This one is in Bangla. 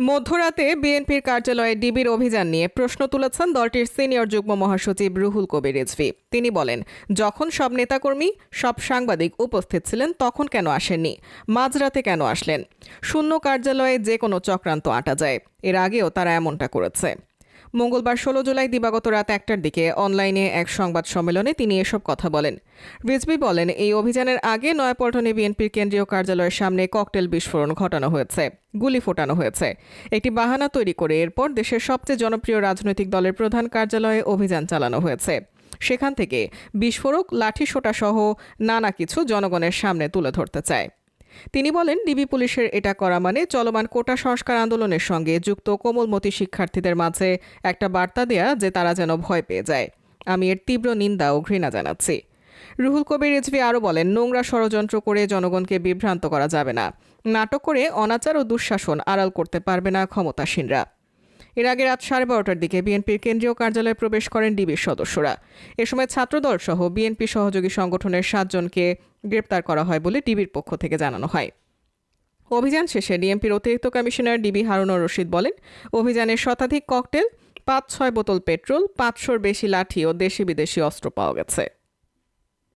মধ্যরাতে বিএনপির কার্যালয়ে ডিবির অভিযান নিয়ে প্রশ্ন তুলেছেন দলটির সিনিয়র যুগ্ম মহাসচিব রুহুল কবির রিজভি। তিনি বলেন, যখন সব নেতাকর্মী, সব সাংবাদিক উপস্থিত ছিলেন, তখন কেন আসেননি? মাঝরাতে কেন আসলেন? শূন্য কার্যালয়ে যে কোনো চক্রান্ত আটা যায়। এর আগেও তারা এমনটা করেছে। মঙ্গলবার ষোলো জুলাই দিবাগত রাত একটার দিকে অনলাইনে এক সংবাদ সম্মেলনে তিনি এসব কথা বলেন। রিজভি বলেন, এই অভিযানের আগে নয়াপল্টনে বিএনপির কেন্দ্রীয় কার্যালয়ের সামনে ককটেল বিস্ফোরণ ঘটানো হয়েছে, গুলি ফোটানো হয়েছে। একটি বাহানা তৈরি করে এরপর দেশের সবচেয়ে জনপ্রিয় রাজনৈতিক দলের প্রধান কার্যালয়ে অভিযান চালানো হয়েছে। সেখান থেকে বিস্ফোরক লাঠিসোঁটা সহ নানা কিছু জনগণের সামনে তুলে ধরতে চায়। তিনি বলেন, ডিবি পুলিশের এটা করা মানে চলমান কোটা সংস্কার আন্দোলনের সঙ্গে যুক্ত কোমলমতি শিক্ষার্থীদের মাঝে একটা বার্তা দেয়া যে তারা যেন ভয় পেয়ে যায়। আমি এর তীব্র নিন্দা ও ঘৃণা জানাচ্ছি। রুহুল কবির রিজভি আরও বলেন, নোংরা ষড়যন্ত্র করে জনগণকে বিভ্রান্ত করা যাবে না। নাটক করে অনাচার ও দুঃশাসন আড়াল করতে পারবে না ক্ষমতাসীনরা। এর আগে রাত সাড়ে বারোটার দিকে বিএনপির কেন্দ্রীয় কার্যালয়ে প্রবেশ করেন ডিবির সদস্যরা। এ সময় ছাত্রদল সহ বিএনপি সহযোগী সংগঠনের সাতজনকে গ্রেপ্তার করা হয় বলে ডিবির পক্ষ থেকে জানানো হয়। অভিযান শেষে ডিএমপির অতিরিক্ত কমিশনার ডিবি হারুনুর রশিদ বলেন অভিযানে শতাধিক ককটেল পাঁচ ছয় বোতল পেট্রোল, পাঁচশোর বেশি লাঠি ও দেশি বিদেশি অস্ত্র পাওয়া গেছে।